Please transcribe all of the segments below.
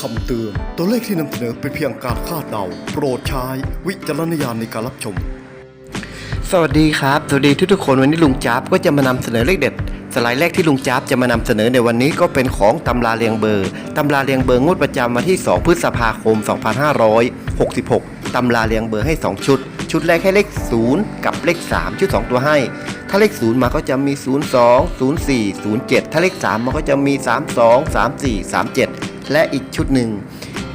คำเตือน ตัวเลขที่นำเสนอเป็นเพียงการคาดเดา โปรดใช้วิจารณญาณในการรับชม สวัสดีครับ สวัสดีทุกๆคนวันนี้ลุงจ๊าบก็จะมานำเสนอเลขเด็ด สไลด์แรกที่ลุงจ๊าบจะมานำเสนอในวันนี้ก็เป็นของตำราเรียงเบอร์ตำราเรียงเบอร์งวดประจำวันที่ 2 พฤษภาคม 2566ตำราเรียงเบอร์ให้ 2 ชุด ชุดแรกให้เลข 0 กับเลข 3 ชุด 2 ตัวให้ถ้าเลข 0 มาก็จะมี 02 04 07 ถ้าเลข 3มันก็จะมี 32 34 37 และอีกชุดหนึ่ง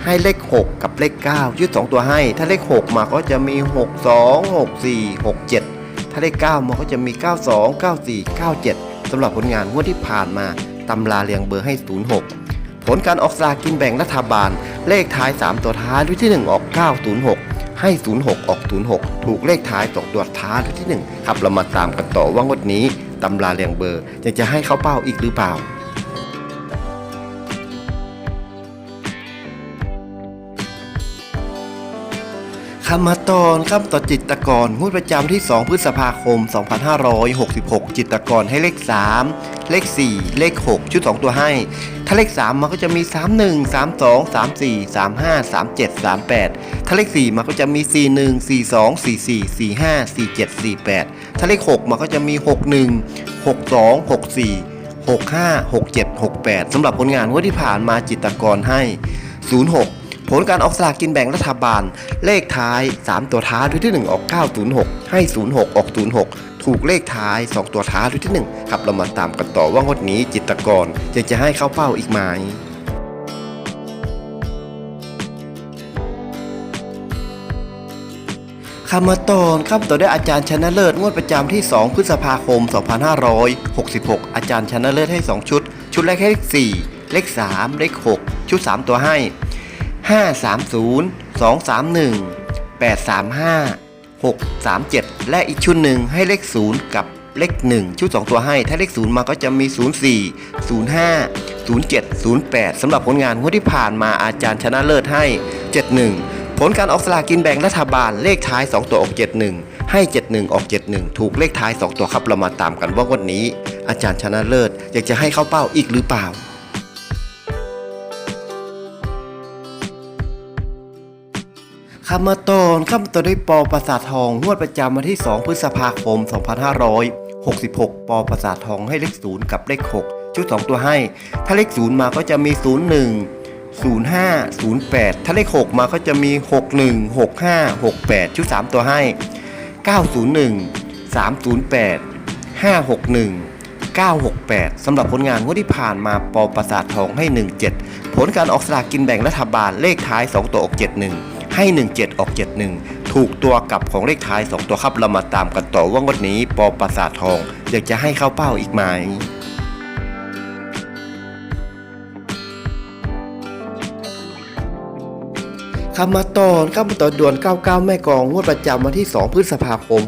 ให้เลข 6 กับเลข9ชุด2 ตัวให้ ถ้าเลข 6 มาก็จะมี 62 64 67 ถ้าเลข 9มันก็จะมี 92 94 97สำหรับผลงานงวดที่ผ่านมาตำราเรียงเบอร์ให้ 06 ผลการออกสลากกินแบ่งรัฐบาล เลขท้าย 3 ตัวท้ายด้วยที่ 1 ออก 906 ให้ 06 ออก 06 ถูกเลขท้ายสองตัวท้ายด้วยที่ 1 ครับเรามาตามกันต่อว่างวดนี้ตำราเรียงเบอร์ยังจะให้เข้าเป้าอีกหรือเปล่า คำมาตอนคำต่อจิตกรงวดประจำที่ 2 พฤษภาคม 2566 จิตกรให้เลข 3 เลข 4 เลข 6 ชุด 2 ตัวให้ ถ้าเลข 3 มันก็จะมี 31 32 34 35 37 38 ถ้าเลข 4 มันก็จะมี 41 42 44 45 47 48 ถ้าเลข 6 มันก็จะมี 61 62 64 65 67 68สำหรับผลงานงวดที่ผ่านมาจิตกรให้ 06 ลการออกสลากกินแบ่งรัฐบาล เลขท้าย 3 ตัวท้ายด้วยที่ 1 ออก 906 ให้ 06 ออก 06 ถูกเลขท้าย 2 ตัวท้ายด้วยที่ 1 ครับเรามาตามกันต่อว่างวดนี้จิตกรยังจะให้เข้าเป้าอีกไหมคำมาตอนคำต่อได้อาจารย์ชนะเลิศงวดประจำที่ 2 พฤษภาคม 2566 อาจารย์ชนะเลิศให้ 2 ชุด ชุดแรกให้เลข4เลข 3 เลข 6 ชุด 3 ตัวให้ 530 231 835 637 และอีกชุดหนึ่งให้เลข 0 กับเลข 1 ชุด 2 ตัวให้ ถ้าเลข 0 มาก็จะมี 04 05 07 08 สำหรับผลงานงวดที่ผ่านมาอาจารย์ชนะเลิศให้ 71 ผลการออกสลากกินแบ่งรัฐบาลเลขท้าย 2 ตัวออก 71 ให้ 71 ออก 71 ถูกเลขท้าย 2 ตัวครับเรามาตามกันว่าวันนี้ อาจารย์ชนะเลิศอยากจะให้เข้าเป้าอีกหรือเปล่า คำมาตอนคำต่อด้วยปอประสาททองงวดประจำวันที่ 2 พฤษภาคม 2566 ปอประสาททองให้เลข0กับเลข 6 ชุด 2 ตัวให้ ถ้าเลข 0 มาก็จะมี 01 05 08 ถ้าเลข 6 มาก็จะมี 61 65 68 ชุด 3 ตัวให้ 901 308 561 968 สำหรับผลงานงวดที่ผ่านมาปอประสาททองให้ 17 ผลการออกสลากกินแบ่งรัฐบาลเลขท้าย 2 ตัวออก 71 ให้ 17 ออก 71 ถูกตัวกับของเลขท้าย 2 ตัวครับเรามาตามกันต่อว่างวดนี้ปอประสาททองอยากจะให้เข้าเป้าอีกไหมคำมาตอนคำมาตอนด่วน 99 แม่กองงวดประจำวันที่ 2 พฤษภาคม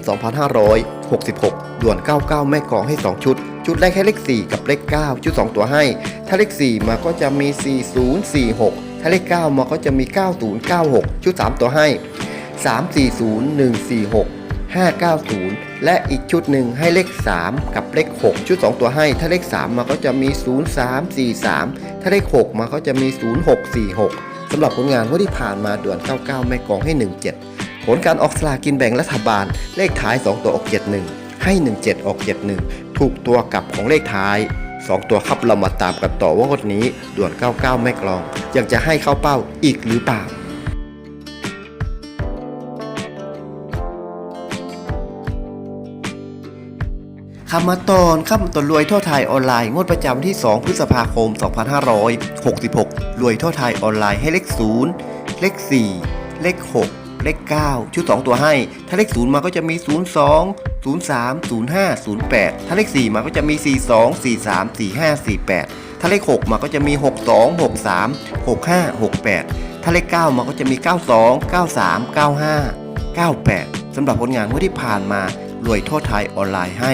2566 ด่วน 99 แม่กองให้ 2 ชุด ชุดแรกให้เลข 4 กับเลข 9 ชุด 2 ตัวให้ ถ้าเลข 4 มาก็จะมี 4046 ถ้าเลข 9 มาก็จะมี 9096 ชุด 3 ตัวให้ 340146 590 และอีกชุดหนึ่งให้เลข 3 กับเลข 6 ชุด 2 ตัวให้ ถ้าเลข 3 มาก็จะมี 0343 ถ้าเลข 6 มาก็จะมี 0646 สำหรับผลงานว่าที่ผ่านมาด่วน 99 แม่กองให้ 17 ผลการออกสลากินแบ่งรัฐบาล เลขท้าย 2 ตัวออก 71 ให้ 17 ออก 71 ถูกตัวกลับของเลขท้าย 2 ตัวครับเรามาตามกันต่อว่างวดนี้ด่วน 99แม่กลอง ยังจะให้เข้าเป้าอีกหรือเปล่าคำมาตอนคำตอนรวยทั่วไทยออนไลน์งวดประจำที่ 2 พฤษภาคม 2566 รวยทั่วไทยออนไลน์ให้เลข 0 เลข 4 เลข 6 เลข 9 ชุด 2 ตัวให้ ถ้าเลข 0 มาก็จะมี 02 03 05 08 ถ้าเลข 4 มาก็จะมี 42 43 45 48 ถ้าเลข 6 มาก็จะมี 62 63 65 68 ถ้าเลข 9 มาก็จะมี 92 93 95 98 สำหรับผลงานงวดที่ผ่านมารวยทั่วไทยออนไลน์ให้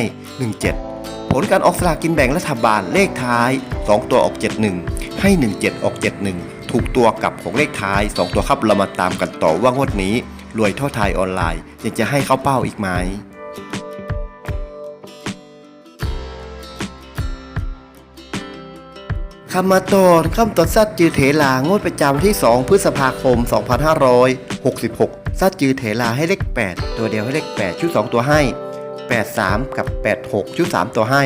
17ผลการออกสลากกินแบ่งรัฐบาลเลขท้าย 2 ตัวออก 71 ให้ 17 ออก 71 ถูกตัวกับของเลขท้าย 2 ตัวครับเรามาตามกันต่อว่างวดนี้ รวยทั่วไทยออนไลน์ยังจะให้เข้าเป้าอีกไหมคำมาตอนคำตอนซัดจือเถลางวดประจำที่ 2 พฤษภาคม 2566 ซัดจือเถลาให้เลข 8 ตัวเดียวให้เลข 8 ชุด 2 ตัวให้ 83 กับ 86 ชุด 3 ตัวให้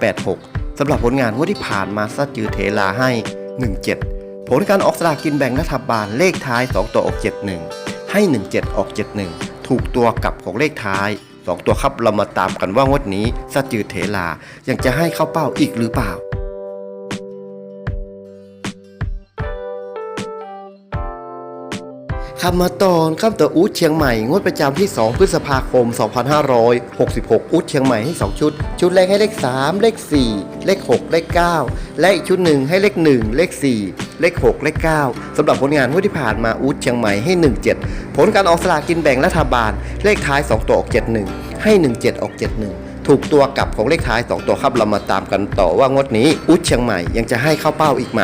586สำหรับผลงานงวดที่ผ่านมาซัดจือเถลาให้ 17 ผลการออกสลากกินแบ่งรัฐบาลเลขท้าย 2 ตัวออก 71 ให้ 17 ออก 71 ถูกตัวกลับของเลขท้าย 2 ตัวครับเรามาตามกันว่างวดนี้สัจจือเถลายังจะให้เข้าเป้าอีกหรือเปล่า คำมาตอนคำต่ออูดเชียงใหม่งวดประจำที่ 2 พฤษภาคม 2566 อูดเชียงใหม่ให้ 2 ชุด ชุดแรกให้เลข 3 เลข 4 เลข 6 เลข 9 และอีกชุดหนึ่งให้เลข 1 เลข 4 เลข 6 เลข 9สำหรับผลงานงวดที่ผ่านมาอูดเชียงใหม่ให้ 17 ผลการออกสลากกินแบ่งรัฐบาล เลขท้าย 2 ตัวออก 71 ให้ 17 ออก 71ถูกตัวกลับของเลขท้าย 2 ตัวครับเรามาตามกันต่อว่างวดนี้อูดเชียงใหม่ยังจะให้เข้าเป้าอีกไหม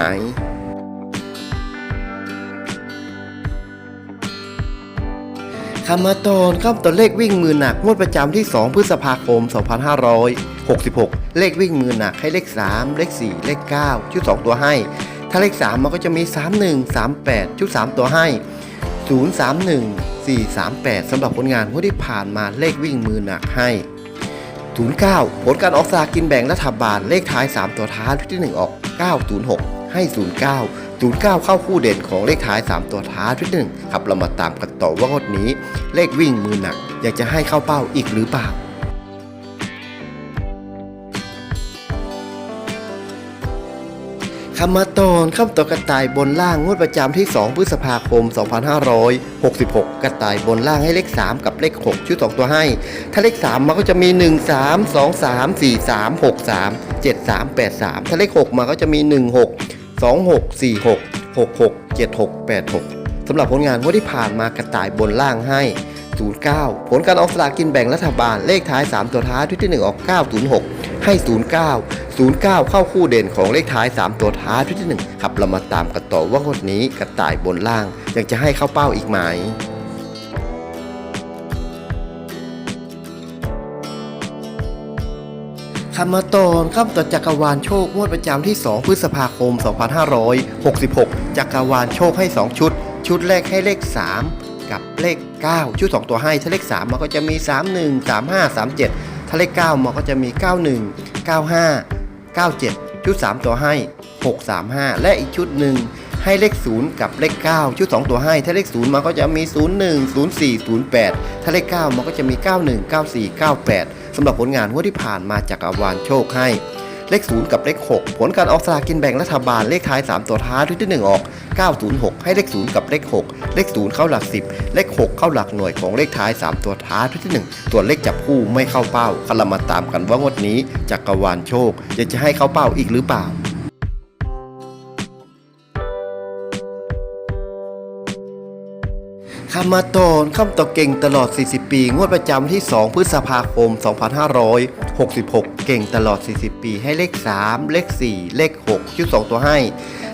คำมาตอนคำตัวเลขวิ่งมือหนักงวดประจำที่ 2 พฤษภาคม 2566 เลขวิ่งมือหนักให้เลข 3 เลข 4 เลข 9 ชุด 2 ตัวให้ ถ้าเลข 3 มันก็จะมี 31 38 ชุด 3 ตัวให้ 031 438สำหรับผลงานงวดที่ผ่านมาเลขวิ่งมือหนักให้ 09 ผลการออกสลากกินแบ่งรัฐบาลเลขท้าย 3 ตัวท้ายที่ 1 ออก 906 ให้ 09 09 เข้าคู่เด่นของเลขท้าย 3 ตัวท้ายที่1ครับเรามาตามกันต่อว่างวดนี้ เลขวิ่งมือหนัก อยากจะให้เข้าเป้าอีกหรือเปล่าคำมาตอนคำต่อกระต่ายบนล่างงวดประจำที่ 2 พฤษภาคม 2566 กระต่ายบนล่างให้เลข 3 กับเลข 6 ชุด 2 ตัวให้ ถ้าเลข 3มันก็จะมี 1 3 2 3 4 3 6 3 7 3 8 3 ถ้าเลข 6 มาก็จะมี 1 6 2 6 4 6 6 6 7 6 8 6สำหรับผลงานงวดที่ผ่านมากระต่ายบนล่างให้ 09 ผลการออกสลากกินแบ่งรัฐบาลเลขท้าย 3 ตัวท้ายที่ 1 ออก 906 ให้ 09 09 เข้าคู่เด่นของเลขท้าย 3 ตัวท้ายที่ 1 ครับเรามาตามกันต่อว่างวดนี้กระต่ายบนล่างยังจะให้เข้าเป้าอีกไหม คำมาตอนคำต่อจักรวาลโชคงวดประจำที่ 2 พฤษภาคม 2566 จักรวาลโชคให้ 2 ชุด ชุดแรกให้เลข 3 กับเลข 9 ชุด 2 ตัวให้ ถ้าเลข 3 มันก็จะมี 31 35 37 ถ้าเลข 9 มันก็จะมี 91 95 97 ชุด 3 ตัวให้ 635 และอีกชุดหนึ่งให้เลข 0 กับเลข 9 ชุด 2 ตัวให้ ถ้าเลข 0 มันก็จะมี 01 04 08 ถ้าเลข 9 มันก็จะมี 91 94 98 สำหรับผลงานงวดที่ผ่านมาจากอาวานโชคให้เลข 0 กับเลข 6 ผลการออกสลากกินแบ่งรัฐบาลเลขท้าย 3 ตัวท้ายที่ 1 ออก 906 ให้เลข 0 กับเลข 6 เลข 0 เข้าหลัก 10 เลข 6 เข้าหลักหน่วยของเลขท้าย 3 ตัวท้ายที่1ส่วเลขจับคู่ไม่เข้าเป้าคันเรามาตามกันว่างวดนี้จักรวาลโชคยังจะให้เข้าเป้าอีกหรือเปล่า คำมาตอนคำต่อเก่งตลอด 40 ปี งวดประจำที่ 2 พฤษภาคม 2566 เก่งตลอด 40 ปีให้เลข 3 เลข 4 เลข 6 ชุด 2 ตัวให้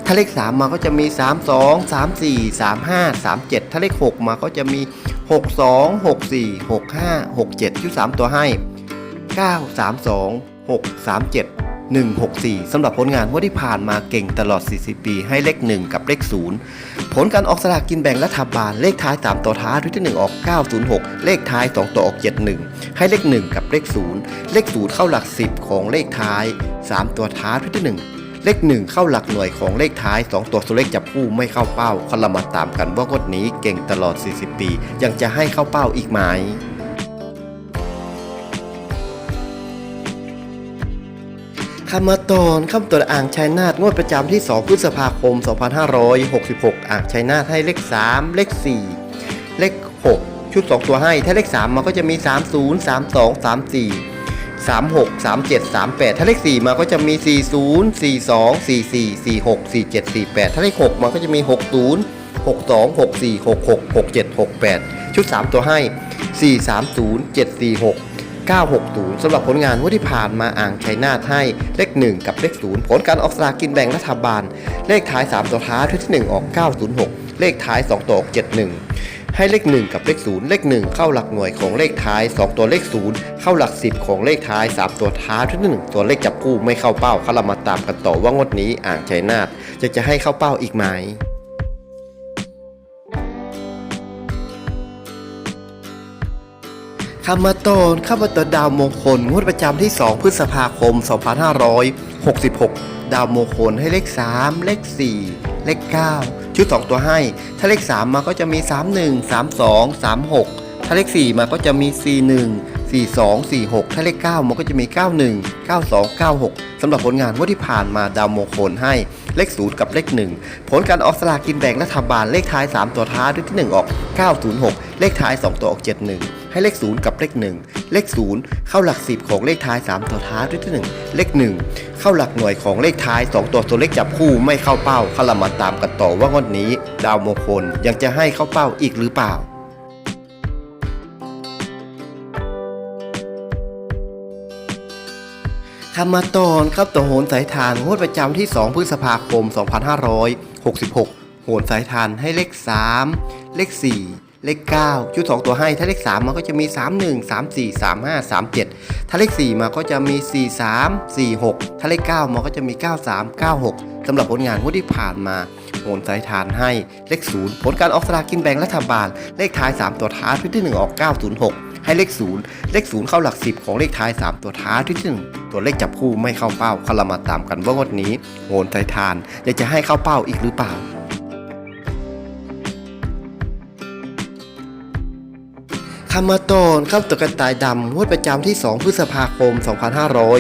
ถ้าเลข 3 มาก็จะมี 32 34 35 37 ถ้าเลข 6 มาก็จะมี 62 64 65 67 ชุด 3 ตัวให้ 9 32 6 37 164สำหรับผลงานงวดที่ผ่านมาเก่งตลอด 40 ปี ให้เลข 1 กับเลข 0 ผลการออกสลากกินแบ่งรัฐบาลเลขท้าย 3 ตัวท้ายที่ 1 ออก 906 เลขท้าย 2 ตัวออก 71 ให้เลข 1 กับเลข 0 เลข 0 เข้าหลัก 10 ของเลขท้าย 3 ตัวท้ายที่ 1เลข 1 เข้าหลักหน่วยของเลขท้าย 2 ตัวสุเลขจับคู่ไม่เข้าเป้าคนเรามาตามกันว่างวดนี้เก่งตลอด 40 ปี ยังจะให้เข้าเป้าอีกไหม คำมาตอนคำตัวอ่างชัยนาทงวดประจำที่ 2 พฤษภาคม 2566 อ่างชัยนาทให้เลข 3 เลข 4 เลข 6 ชุด 2 ตัวให้ ถ้าเลข 3 มันก็จะมี 30 32 34 36 37 38 ถ้าเลข 4 มาก็จะมี 40 42 44 46 47 48 ถ้าเลข 6 มันก็จะมี 60 62 64 66 67 68 ชุด 3 ตัวให้ 430 746 960สำหรับผลงานงวดที่ผ่านมาอ่างชัยนาทให้เลข 1 กับเลข 0 ผลการออกสลากกินแบ่งรัฐบาล เลขท้าย 3 ตัวท้ายที่ 1 ออก 906 เลขท้าย 2 ตัวออก 71 ให้เลข 1 กับเลข 0 เลข 1 เข้าหลักหน่วยของเลขท้าย 2 ตัวเลข 0 เข้าหลัก 10 ของเลขท้าย 3 ตัวท้ายทุกหนึ่งตัวเลขจับคู่ไม่เข้าเป้าเขาเรามาตามกันต่อว่างวดนี้อ่างชัยนาทจะจะให้เข้าเป้าอีกไหม คำมาตอนข้ามาตอนดาวมงคลงวดประจำที่ 2 พฤษภาคม 2566 ดาวมงคลให้เลข 3 เลข 4 เลข 9 ชุด 2 ตัวให้ ถ้าเลข 3 มาก็จะมี 31 32 36 ถ้าเลข 4 มาก็จะมี 41 42 46 ถ้าเลข 9 มันก็จะมี 91 92 96สำหรับผลงานงวดที่ผ่านมาดาวมงคลให้เลข 0 กับเลข 1 ผลการออกสลากกินแบ่งรัฐบาลเลขท้าย 3 ตัวท้ายด้วยที่ 1 ออก 906 เลขท้าย 2 ตัวออก 71 ให้เลข 0 กับเลข 1 เลข 0 เข้าหลัก 10 ของเลขท้าย 3 ตัวท้ายด้วยที่ 1 เลข 1 เข้าหลักหน่วยของเลขท้าย 2 ตัวตัวเลขจับคู่ไม่เข้าเป้าข้าเรามาตามกันต่อว่างวดนี้ ดาวมงคลยังจะให้เข้าเป้าอีกหรือเปล่าคำมาตอนครับต่อโหนสายทานงวดประจำที่ 2 พฤษภาคม 2566 โหนสายทานให้เลข 3 เลข 4 เลข9ชุด2ตัวให้ ถ้าเลข 3 มันก็จะมี 31 34 35 37 ถ้าเลข 4 มาก็จะมี 43 46 ถ้าเลข 9 มันก็จะมี 93 96สำหรับผลงานงวดที่ผ่านมาโหนสายทานให้เลข 0 ผลการออกสลากกินแบ่งรัฐบาล เลขท้าย 3 ตัวท้ายชุดที่ 1 ออก 906 ให้เลข 0 เลข 0 เข้าหลัก 10 ของเลขท้าย 3 ตัวท้ายที่ 1 ตัวเลขจับคู่ไม่เข้าเป้าเขารามาตามกันว่างวดนี้โหนสายทานอยากจะให้เข้าเป้าอีกหรือเปล่า คำมาตอนครับตัวกระต่ายดำงวดประจำที่ 2 พฤษภาคม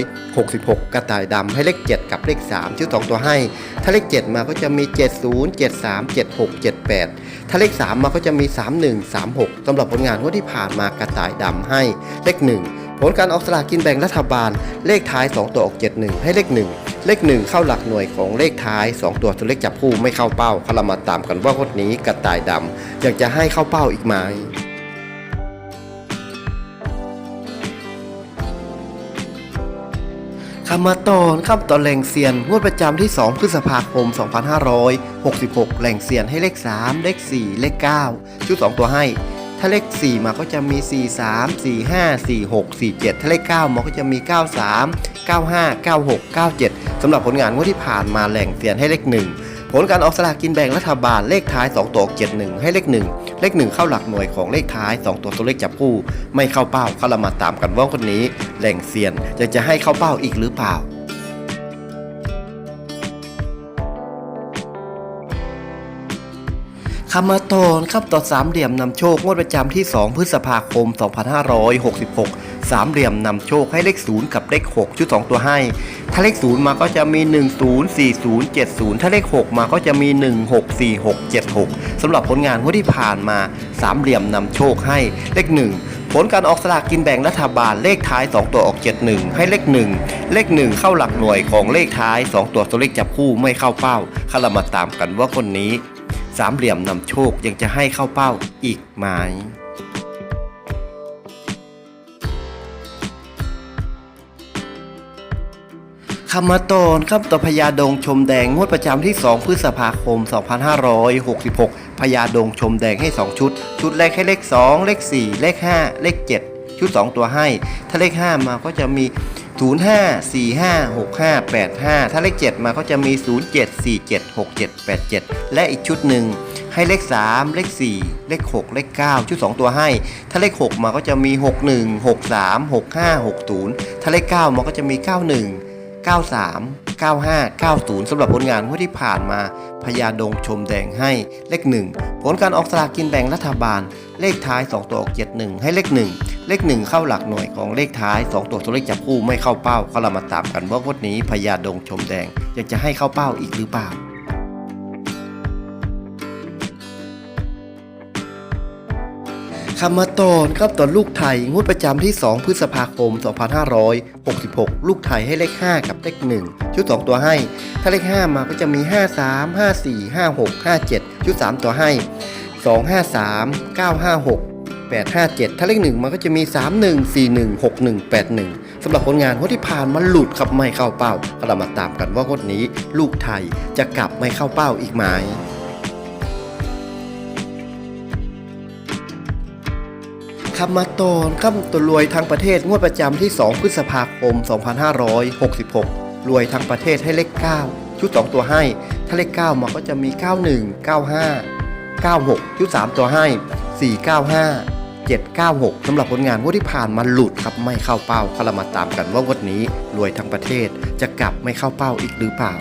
2566 กระต่ายดำให้เลข 7 กับเลข 3 ชื่อ 2 ตัวให้ ถ้าเลข 7 มาก็จะมี 70 73 76 78 ถ้าเลข 3 มาก็จะมี 31 36สำหรับผลงานงวดที่ผ่านมากระต่ายดำให้เลข 1 ผลการออกสลากกินแบ่งรัฐบาล เลขท้าย 2 ตัวออก 71 ให้เลข 1เลข1เข้าหลักหน่วยของเลขท้าย 2 ตัวตัวเลขจับคู่ไม่เข้าเป้าเขาเรามาตามกันว่างวดนี้กระต่ายดำอยากจะให้เข้าเป้าอีกไหม คำมาตอนคำต่อแหล่งเสียนงวดประจำที่ 2 พฤษภาคม 2566 แหล่งเสียนให้เลข 3 เลข 4 เลข 9 ชุด 2 ตัวให้ ถ้าเลข 4 มาก็จะมี 43 45 46 47 ถ้าเลข 9 มาก็จะมี 93 95 96 97 สำหรับผลงานงวดที่ผ่านมาแหล่งเสียนให้เลข 1 ผลการออกสลากกินแบ่งรัฐบาลเลขท้าย 2 ตัว71 ให้เลข 1 เลข 1 เข้าหลักหน่วยของเลขท้าย 2 ตัวตัวเลขจับคู่ ไม่เข้าเป้าเขาเรามาตามกันว่าคนนี้แหล่งเซียนจะจะให้เข้าเป้าอีกหรือเปล่าคำมาตอนครับต่อสามเหลี่ยมนำโชคงวดประจำที่ 2 พฤษภาคม 2566 สามเหลี่ยมนำโชคให้เลข 0 กับเลข 6 ชุด 2 ตัวให้ ถ้าเลข 0 มาก็จะมี 10 40 70 ถ้าเลข 6 มาก็จะมี 16 46 76สำหรับผลงานงวดที่ผ่านมาสามเหลี่ยมนำโชคให้เลข 1ผลการออกสลากกินแบ่งรัฐบาลเลขท้าย 2 ตัวออก 71 ให้เลข 1 เลข 1 เข้าหลักหน่วยของเลขท้าย 2 ตัวตัวเลขจับคู่ไม่เข้าเป้าข้าเรามาตามกันว่าคนนี้ สามเหลี่ยมนำโชคยังจะให้เข้าเป้าอีกไหม คำมาตอนครับต่อพญาดงชมแดงงวดประจำที่ 2 พฤษภาคม 2566 พญาดงชมแดงให้ 2 ชุด ชุดแรกให้เลข 2 เลข 4 เลข 5 เลข 7 ชุด 2 ตัวให้ ถ้าเลข 5 มาก็จะมี 05 45 65 85 ถ้าเลข 7 มาก็จะมี 07 47 67 87 และอีกชุดหนึ่งให้เลข 3 เลข 4 เลข 6 เลข 9 ชุด 2 ตัวให้ ถ้าเลข 6 มาก็จะมี 61 63 65 60 ถ้าเลข 9มันก็จะมี 91 93 95 90 สำหรับผลงานงวดที่ผ่านมาพญาดงชมแดงให้เลข 1 ผลการออกสลากกินแบ่งรัฐบาล เลขท้าย 2 ตัวออก71 ให้เลข 1 เลข 1 เข้าหลักหน่วยของเลขท้าย 2 ตัวตัวเลขจับคู่ไม่เข้าเป้าเขาเรามาตามกันว่างวดนี้พญาดงชมแดงอยากจะให้เข้าเป้าอีกหรือเปล่า คำมาตอนครับตอนลูกไทยงวดประจำที่ 2 พฤษภาคม 2566 ลูกไทยให้เลข 5 กับเลข 1 ชุด 2 ตัวให้ ถ้าเลข 5 มาก็จะมี 53 54 56 57 ชุด 3 ตัวให้ 253 956 857 ถ้าเลข 1 มันก็จะมี 31 41 61 81สำหรับผลงานงวดที่ผ่านมันหลุดครับไม่เข้าเป้าก็เรามาตามกันว่างวดนี้ลูกไทยจะกลับไม่เข้าเป้าอีกไหม คำมาตอนคำตัวรวยทั้งประเทศงวดประจำที่ 2 พฤษภาคม 2566 รวยทั้งประเทศให้เลข 9 ชุด 2 ตัวให้ ถ้าเลข 9 มันก็จะมี 91 95 96 ชุด 3 ตัวให้ 495 796สำหรับผลงานงวดที่ผ่านมาหลุดครับไม่เข้าเป้าเรามาตามกันว่างวดนี้รวยทั้งประเทศจะกลับไม่เข้าเป้าอีกหรือเปล่า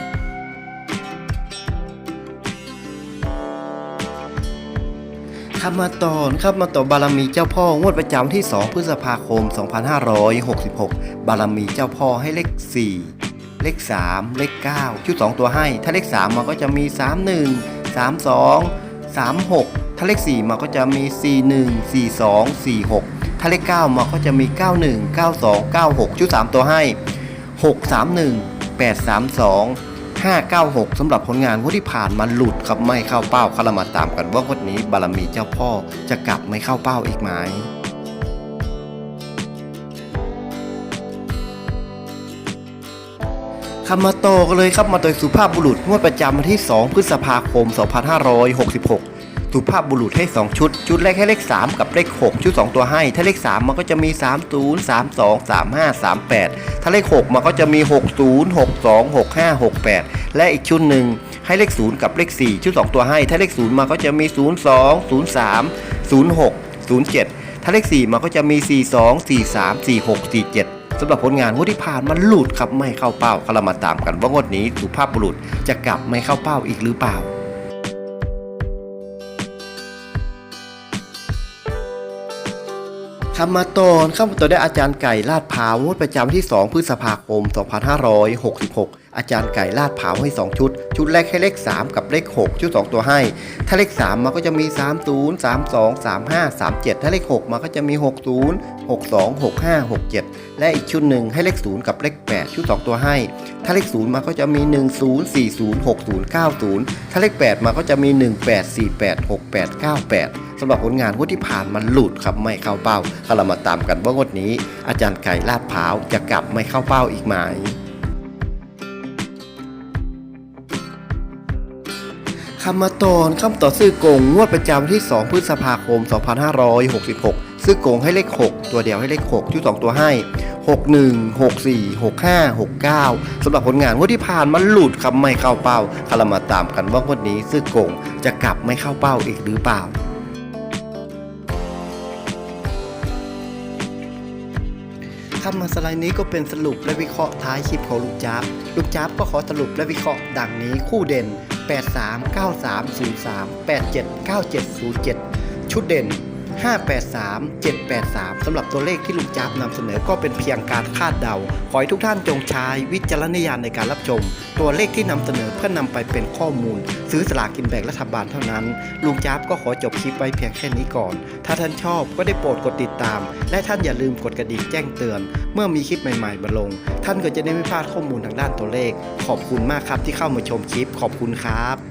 ข้ามาต่อนข้ามาต่อบารมีเจ้าพ่องวดประจำที่ 2 พฤษภาคม 2566 บารมีเจ้าพ่อให้เลข 4 เลข 3 เลข 9 ชุด 2 ตัวให้ ถ้าเลข 3 มันก็จะมี 31 32 36 ถ้าเลข 4 มันก็จะมี 41 42 46 ถ้าเลข 9 มันก็จะมี 91 92 96 ชุด 3 ตัวให้ 631 832 596สำหรับผลงานงวดที่ผ่านมาหลุดครับไม่เข้าเป้าคารมาตามกันว่างวดนี้บารมีเจ้าพ่อจะกลับไม่เข้าเป้าอีกไหมคำมาโตกันเลยครับมาโดยสุภาพบุรุษงวดประจำวันที่ 2 พฤษภาคม 2566 สุภาพบุรุษให้ 2 ชุด ชุดแรกให้เลข 3 กับเลข 6 ชุด 2 ตัวให้ ถ้าเลข 3 มันก็จะมี 30 32 35 38 ถ้าเลข 6 มันก็จะมี 60 62 65 68 และอีกชุดหนึ่งให้เลข 0 กับเลข 4 ชุด 2 ตัวให้ ถ้าเลข 0 มันก็จะมี 02 03 06 07 ถ้าเลข 4 มันก็จะมี 42 43 46 47สำหรับผลงานงวดที่ผ่านมันหลุดครับไม่เข้าเป้าก็เรามาตามกันว่างวดนี้สุภาพบุรุษจะกลับไม่เข้าเป้าอีกหรือเปล่า คำมาตอนข้ามตอนได้อาจารย์ไก่ลาดพาวงวดประจำที่ 2 พฤษภาคม 2566 อาจารย์ไก่ลาดพร้าให้ 2 ชุด ชุดแรกให้เลข 3 กับเลข 6 ชุด 2 ตัวให้ ถ้าเลข 3 มันก็จะมี 30 32 35 37 ถ้าเลข 6 มันก็จะมี 60 62 65 67 และอีกชุดหนึ่งให้เลข 0 กับเลข 8 ชุด 2 ตัวให้ ถ้าเลข 0 มันก็จะมี 10 40 60 90 ถ้าเลข 8 มันก็จะมี 18 48 68 98สำหรับผลงานงวดที่ผ่านมันหลุดครับไม่เข้าเป้าเรามาตามกันว่างวดนี้ อาจารย์ไก่ลาดพร้าจะกลับไม่เข้าเป้าอีกไหม คำมาตอนคำต่อซื้อกงงวดประจำที่ 2 พฤษภาคม 2566 ซื้อกงให้เลข 6 ตัวเดียวให้เลข 6 ชุด 2 ตัวให้ 61 64 65 69สำหรับผลงานงวดที่ผ่านมันหลุดครับไม่เข้าเป้าคารามาตามกันว่างวดนี้ซื้อกงจะกลับไม่เข้าเป้าอีกหรือเปล่าคำมาสไลด์นี้ก็เป็นสรุปและวิเคราะห์ท้ายคลิปของลูกจับลูกจับก็ขอสรุปและวิเคราะห์ดังนี้คู่เด่น 839303 879707 ชุดเด่น 583 783 สำหรับตัวเลขที่ลุงจับนำเสนอก็เป็นเพียงการคาดเดา ขอให้ทุกท่านจงใช้วิจารณญาณในการรับชม ตัวเลขที่นำเสนอเพื่อนำไปเป็นข้อมูล ซื้อสลากกินแบ่งรัฐบาลเท่านั้น ลุงจับก็ขอจบคลิปไว้เพียงแค่นี้ก่อน ถ้าท่านชอบก็ได้โปรดกดติดตาม และท่านอย่าลืมกดกระดิ่งแจ้งเตือน เมื่อมีคลิปใหม่ๆมาลง ท่านก็จะได้ไม่พลาดข้อมูลทางด้านตัวเลข ขอบคุณมากครับที่เข้ามาชมคลิป ขอบคุณครับ